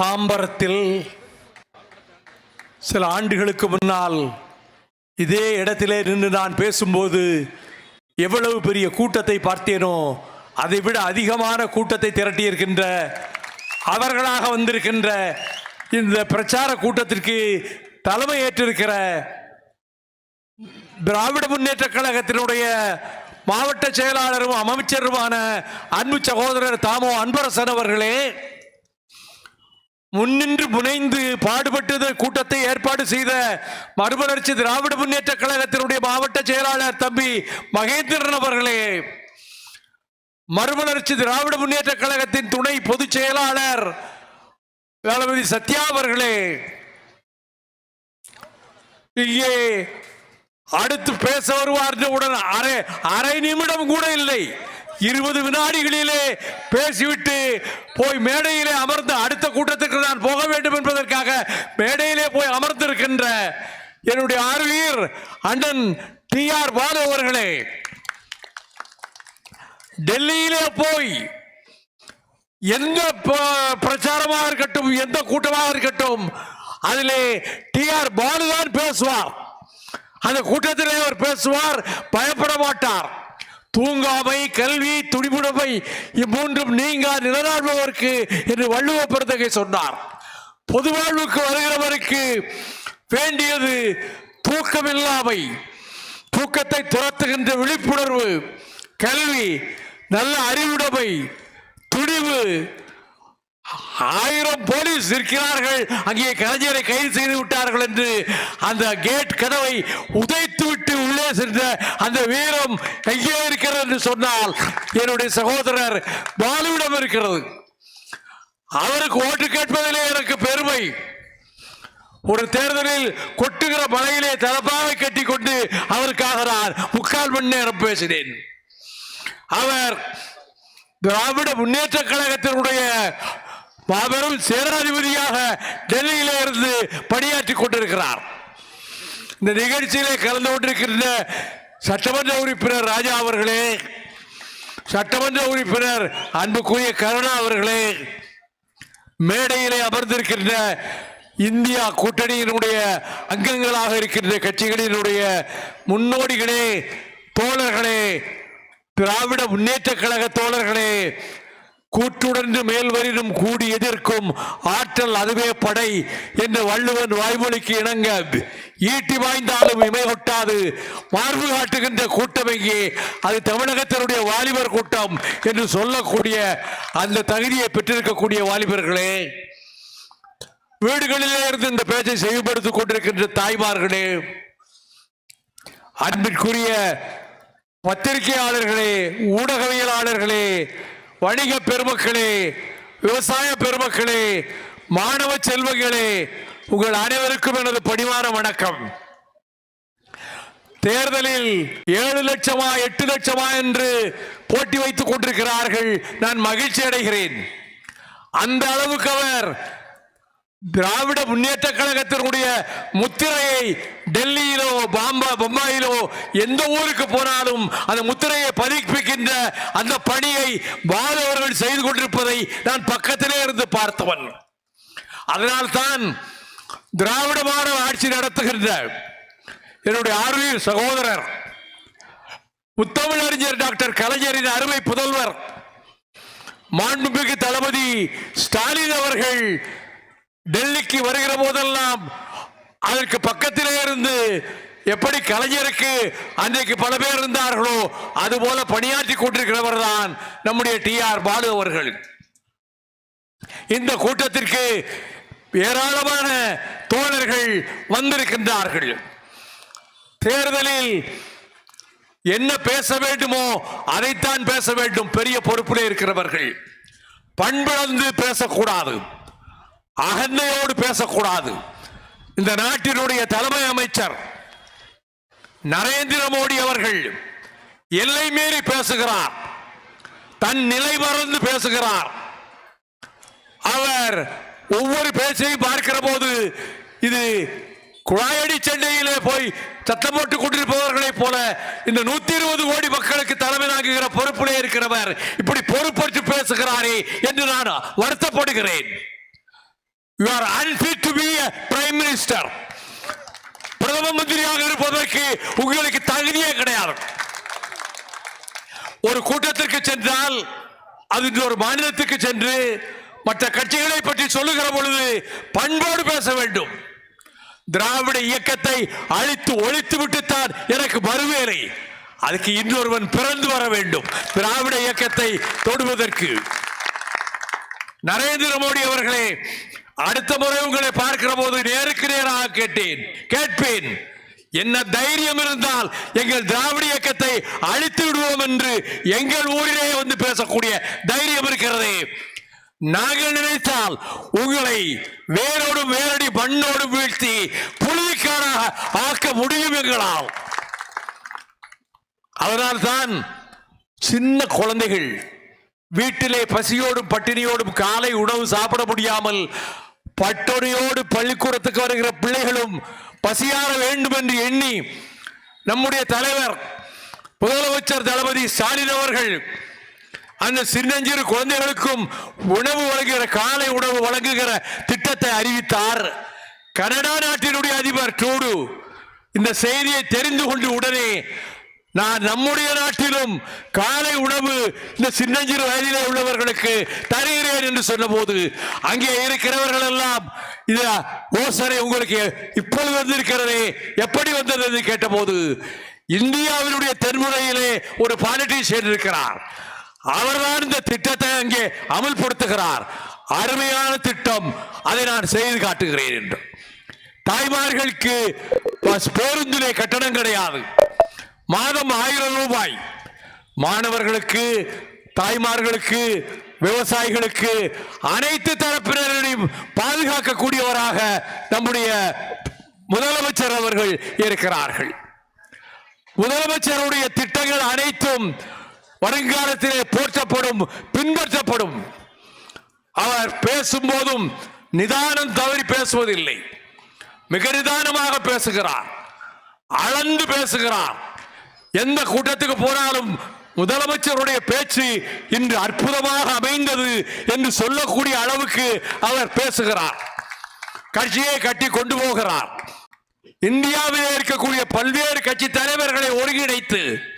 தாம்பரத்தில் சில ஆண்டுகளுக்கு முன்னால் இதே இடத்திலே நின்று நான் பேசும்போது எவ்வளவு பெரிய கூட்டத்தை பார்த்தேனோ அதை விட அதிகமான கூட்டத்தை திரட்டியிருக்கின்ற அவர்களாக வந்திருக்கின்ற இந்த பிரச்சார கூட்டத்திற்கு தலைமை ஏற்றிருக்கிற திராவிட முன்னேற்ற கழகத்தினுடைய மாவட்ட செயலாளரும் அமைச்சருமான அன்பு சகோதரர் தாமோ அன்பரசன் அவர்களே முன்னின்று புனைந்து பாடுபட்டு கூட்டத்தை ஏற்பாடு செய்த மறுமலர்ச்சி திராவிட முன்னேற்ற கழகத்தினுடைய மாவட்ட செயலாளர் தம்பி மகேந்திரன் அவர்களே. மறுமலர்ச்சி திராவிட முன்னேற்ற கழகத்தின் துணை பொதுச் செயலாளர் தளபதி சத்யா அவர்களே. இங்கே அடுத்து பேச வருவார்வுடன் அரை அரை நிமிடம் கூட இல்லை. இருபது வினாடிகளிலே பேசிவிட்டு போய் மேடையிலே அமர்ந்து அடுத்த கூட்டத்திற்கு நான் போக வேண்டும் என்பதற்காக மேடையிலே போய் அமர்ந்திருக்கின்ற என்னுடைய ஆர்வீர் அண்ணன் டி ஆர் பாலு அவர்களே டெல்லியிலே போய் எந்த ப- பிரச்சாரமாக இருக்கட்டும் எந்த கூட்டமாக இருக்கட்டும் அதிலே டி ஆர் பாலுதான் பேசுவார். அந்த கூட்டத்திலே அவர் பேசுவார் பயப்பட மாட்டார். தூங்காமை கல்வி துடிபுடமை இம்மூன்றும் நீங்கா நிலநாடுபவருக்கு என்று வள்ளுவப்படுத்தகை சொன்னார். பொது வாழ்வுக்கு வருகிறவருக்கு வேண்டியது தூக்கமில்லாமை. தூக்கத்தை துரத்துகின்ற விழிப்புணர்வு கல்வி நல்ல அறிவுடைமை துணிவு. ஆயிரம் போலீஸ் இருக்கிறார்கள் அங்கே கலைஞரை கைது செய்து விட்டார்கள் என்று அந்த கேட் கதவை உதைத்து விட்டு உள்ளே சென்ற அந்த வீரம் எங்கே இருக்கிறது என்று சொன்னால் என்னுடைய சகோதரர் பாலுவிடம் இருக்கிறது. அவருக்கு ஓட்டு கேட்பதிலே எனக்கு பெருமை. ஒரு தேர்தலில் கொட்டுகிற மலையிலே தலப்பாவை கட்டி கொண்டு அவருக்காக நான் முக்கால் மணி நேரம் பேசினேன். அவர் திராவிட முன்னேற்ற கழகத்தினுடைய மாபெரும் சேனாதிபதியாக டெல்லியிலே இருந்து பணியாற்றி கொண்டிருக்கிறார். இந்த நிகழ்ச்சியிலே கலந்து கொண்டிருக்கின்ற சட்டமன்ற உறுப்பினர் ராஜா அவர்களே சட்டமன்ற உறுப்பினர் அன்புக்குரிய கருணா அவர்களே மேடையிலே அமர்ந்திருக்கின்ற இந்தியா கூட்டணியினுடைய அங்கங்களாக இருக்கின்ற கட்சிகளினுடைய முன்னோடிகளே தோழர்களே திராவிட முன்னேற்ற கழக தோழர்களே கூற்றுடன் மேல்வரினும் கூடி எதிர்க்கும் ஆற்றல் அதுவே படை என்ற வள்ளுவன் வாய்மொழிக்கு இணங்க ஈட்டி வாய்ந்தாலும் இமை கொட்டாது மார்பு காட்டுகின்ற கூட்டம் இங்கே அது தமிழகத்தினுடைய வாலிபர் கூட்டம் என்று சொல்லக்கூடிய அந்த தகுதியை பெற்றிருக்கக்கூடிய வாலிபர்களே. வீடுகளிலே இருந்து இந்த பேச்சை செயல்படுத்திக் கொண்டிருக்கின்ற தாய்மார்களே அன்பிற்குரிய பத்திரிகையாளர்களே ஊடகவியலாளர்களே வணிக பெருமக்களே விவசாய பெருமக்களே மாணவ செல்வங்களே உங்கள் அனைவருக்கும் எனது பணிவான வணக்கம். தேர்தலில் ஏழு லட்சமா எட்டு லட்சமா என்று போட்டி வைத்துக் கொண்டிருக்கிறார்கள். நான் மகிழ்ச்சி அடைகிறேன். அந்த அளவுக்கு அவர் திராவிட முன்னேற்ற கழகத்தினுடைய முத்திரையை டெல்லியிலோ பாம்பா பொம்பாயிலோ எந்த ஊருக்கு போனாலும் அந்த முத்திரையை பதிப்பிக்கின்ற அந்த பணியை பாலவர்கள் செய்து கொண்டிருப்பதை நான் பக்கத்திலே இருந்து பார்த்தவன். அதனால்தான் திராவிட மாடல் ஆட்சி நடத்துகின்ற என்னுடைய ஆர்வீர் சகோதரர் முத்தமிழறிஞர் டாக்டர் கலைஞரின் அருமை புதல்வர் மாண்புமிகு தளபதி ஸ்டாலின் அவர்கள் டெல்லிக்கு வருகிற போதெல்லாம் அதற்கு பக்கத்திலே இருந்து எப்படி கலைஞருக்கு அன்றைக்கு பல பேர் இருந்தார்களோ அதுபோல பணியாற்றி கொண்டிருக்கிறவர் தான் நம்முடைய டி ஆர் பாலு அவர்கள். இந்த கூட்டத்திற்கு ஏராளமான தோழர்கள் வந்திருக்கின்றார்கள். தேர்தலில் என்ன பேச வேண்டுமோ அதைத்தான் பேச வேண்டும். பெரிய பொறுப்பிலே இருக்கிறவர்கள். பண்பிழந்து பேசக்கூடாது. அகந்தையோடு பேசக்கூடாது. இந்த நாட்டினுடைய தலைமை அமைச்சர் நரேந்திர மோடி அவர்கள் எல்லை மீறி பேசுகிறார். தன் நிலை மறந்து பேசுகிறார். அவர் ஒவ்வொரு பேச்சையும் பார்க்கிற போது இது குழாயடி சென்னையிலே போய் சத்தம் போட்டுக் கொண்டிருப்பவர்களைப் போல இந்த நூத்தி இருபது கோடி மக்களுக்கு தலைமை தாங்குகிற பொறுப்பிலே இருக்கிறவர் இப்படி பொறுப்பற்று பேசுகிறாரே என்று நான் வருத்தப்படுகிறேன். You are unfit to be prime minister பிரதம மந்திரியாக இருப்பதற்கு உங்களுக்கு தகுதியே கிடையாது. ஒரு கூட்டத்திற்கு சென்றால் அது ஒரு மாநிலத்துக்கு சென்று மற்ற கட்சிகளை பற்றி சொல்லுகிற பொழுது பண்போடு பேச வேண்டும். திராவிட இயக்கத்தை அழித்து ஒழித்து விட்டுத்தான் எனக்கு வருவேறை அதுக்கு இன்னொருவன் பிறந்து வர வேண்டும். திராவிட இயக்கத்தை தொடுவதற்கு. நரேந்திர மோடி அவர்களே அடுத்த முறை உங்களை பார்க்கிற போது நேருக்கு நேராக கேட்டேன் கேட்பேன். என்ன தைரியம் இருந்தால் எங்கள் திராவிட இயக்கத்தை அழித்து விடுவோம் என்று எங்கள் ஊரிலே வந்து பேசக்கூடிய தைரியம் இருக்கிறதே. நாங்கள் நினைத்தால் உங்களை வேரோடும் வேரடி மண்ணோடு வீழ்த்தி புழுதிக்காராக ஆக்க முடியும் எங்களால். அதனால்தான் சின்ன குழந்தைகள் வீட்டிலே பசியோடும் பட்டினியோடும் காலை உணவு சாப்பிட முடியாமல் பட்டொனியோடு பள்ளிக்கூடத்துக்கு வருகிற பிள்ளைகளும் பசியார வேண்டும் என்று எண்ணி நம்முடைய தலைவர் முதலமைச்சர் தளபதி ஸ்டாலின் அவர்கள் அந்த சின்னஞ்சிறு குழந்தைகளுக்கும் உணவு வழங்குகிற காலை உணவு வழங்குகிற திட்டத்தை அறிவித்தார். கனடா நாட்டினுடைய அதிபர் டூடு இந்த செய்தியை தெரிந்து கொண்டு உடனே நான் நம்முடைய நாட்டிலும் காலை உணவு இந்த சின்னஞ்சிறு வயதிலே உள்ளவர்களுக்கு தருகிறேன் என்று சொன்னபோது அங்கே இருக்கிறவர்கள் எல்லாம் இது யோசனை உங்களுக்கு இப்பொழுது வந்திருக்கிறதே எப்படி வந்தது? என்று கேட்டபோது இந்தியாவினுடைய தென்முறையிலே ஒரு பாலிட்டிஷியன் இருக்கிறார். அவர்தான் இந்த திட்டத்தை அங்கே அமல்படுத்துகிறார். அருமையான திட்டம். அதை நான் செய்து காட்டுகிறேன் என்று. தாய்மார்களுக்கு பேருந்திலே கட்டணம் கிடையாது. மாதம் ஆயிரம் ரூபாய். மாணவர்களுக்கு தாய்மார்களுக்கு விவசாயிகளுக்கு அனைத்து தரப்பினரையும் பாதுகாக்கக்கூடியவராக நம்முடைய முதலமைச்சர் அவர்கள் இருக்கிறார்கள். முதலமைச்சருடைய திட்டங்கள் அனைத்தும் வருங்காலத்திலே போற்றப்படும் பின்பற்றப்படும். அவர் பேசும்போதும் நிதானம் தவறி பேசுவதில்லை. மிக நிதானமாக பேசுகிறார். அளந்து பேசுகிறார். எந்த கூட்டத்துக்கு போனாலும் முதலமைச்சருடைய பேச்சு இன்று அற்புதமாக அமைந்தது என்று சொல்லக்கூடிய அளவுக்கு அவர் பேசுகிறார். கட்சியை கட்டி கொண்டு போகிறார். இந்தியாவிலே இருக்கக்கூடிய பல்வேறு கட்சி தலைவர்களை ஒருங்கிணைத்து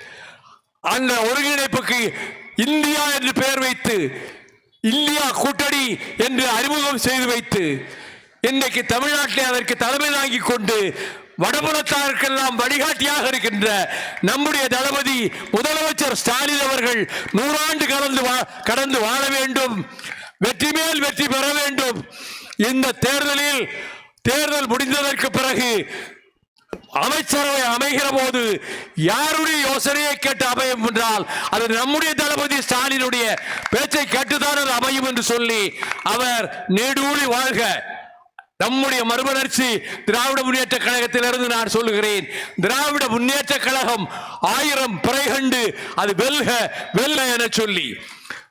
அந்த ஒருங்கிணைப்புக்கு இந்தியா என்று பெயர் வைத்து இந்தியா கூட்டணி என்று அறிமுகம் செய்து வைத்து இன்றைக்கு தமிழ்நாட்டை அதற்கு தலைமை தாங்கி கொண்டு வடபுறத்தாருக்கெல்லாம் வழிகாட்டியாக இருக்கின்ற நம்முடைய தளபதி முதலமைச்சர் ஸ்டாலின் அவர்கள் நூறாண்டு கடந்து வா- கடந்து வாழ வேண்டும் வெற்றி மேல் வெற்றி பெற வேண்டும். இந்த தேர்தலில் தேர்தல் முடிந்ததற்கு பிறகு அமைச்சரவை அமைகிற போது யாருடைய யோசனையை கேட்டு அமையும் என்றால் அது நம்முடைய தளபதி ஸ்டாலினுடைய பேச்சை கேட்டுதான் அது அமையும் என்று சொல்லி அவர் நெடூழி வாழ்க. நம்முடைய மறுமலர்ச்சி திராவிட முன்னேற்ற கழகத்திலிருந்து நான் சொல்லுகிறேன். திராவிட முன்னேற்ற கழகம் ஆயிரம் பிறை கண்டு அது வெல்க வெல்ல என சொல்லி.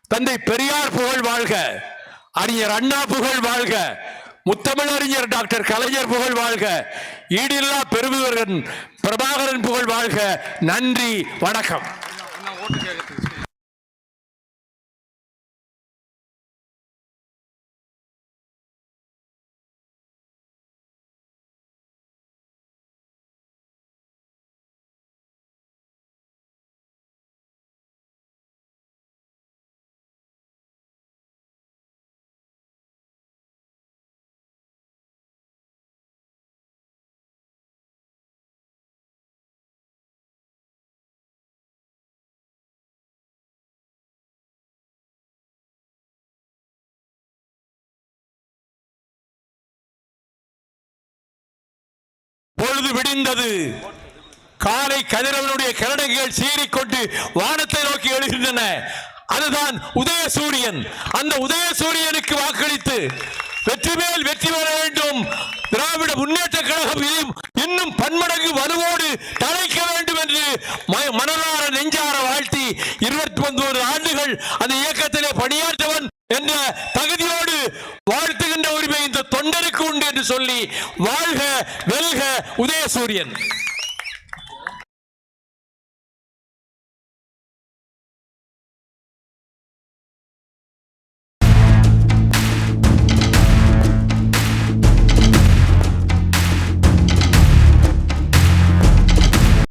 தந்தை பெரியார் புகழ் வாழ்க அறிஞர் அண்ணா புகழ் வாழ்க முத்தமிழறிஞர் டாக்டர் கலைஞர் புகழ் வாழ்க. ஈடில்லா பெருமிவர்கள் பிரபாகரன் புகழ் வாழ்க. நன்றி வணக்கம். பொழுது விடிந்தது. காலை கதிரவனுடைய கிரணங்கள் சீறிக்கொண்டு வானத்தை நோக்கி எழுகின்றன. அதுதான் உதய சூரியன். அந்த உதய சூரியனுக்கு வாக்களித்து வெற்றி மேல் வெற்றி பெற வேண்டும். திராவிட முன்னேற்ற கழகம் இன்னும் பன்மடங்கு வலுவோடு தலைக்க வேண்டும் என்று மனதார நெஞ்சார வாழ்த்தி இருபத்தி ஒன்பது ஆண்டுகள் அந்த இயக்கத்திலே பணியாற்றவன் என்ற தகுதியோடு வாழ்த்துகின்ற உரிமை இந்த தொண்டருக்கு உண்டு என்று சொல்லி வாழ்க வெல்க உதயசூரியன்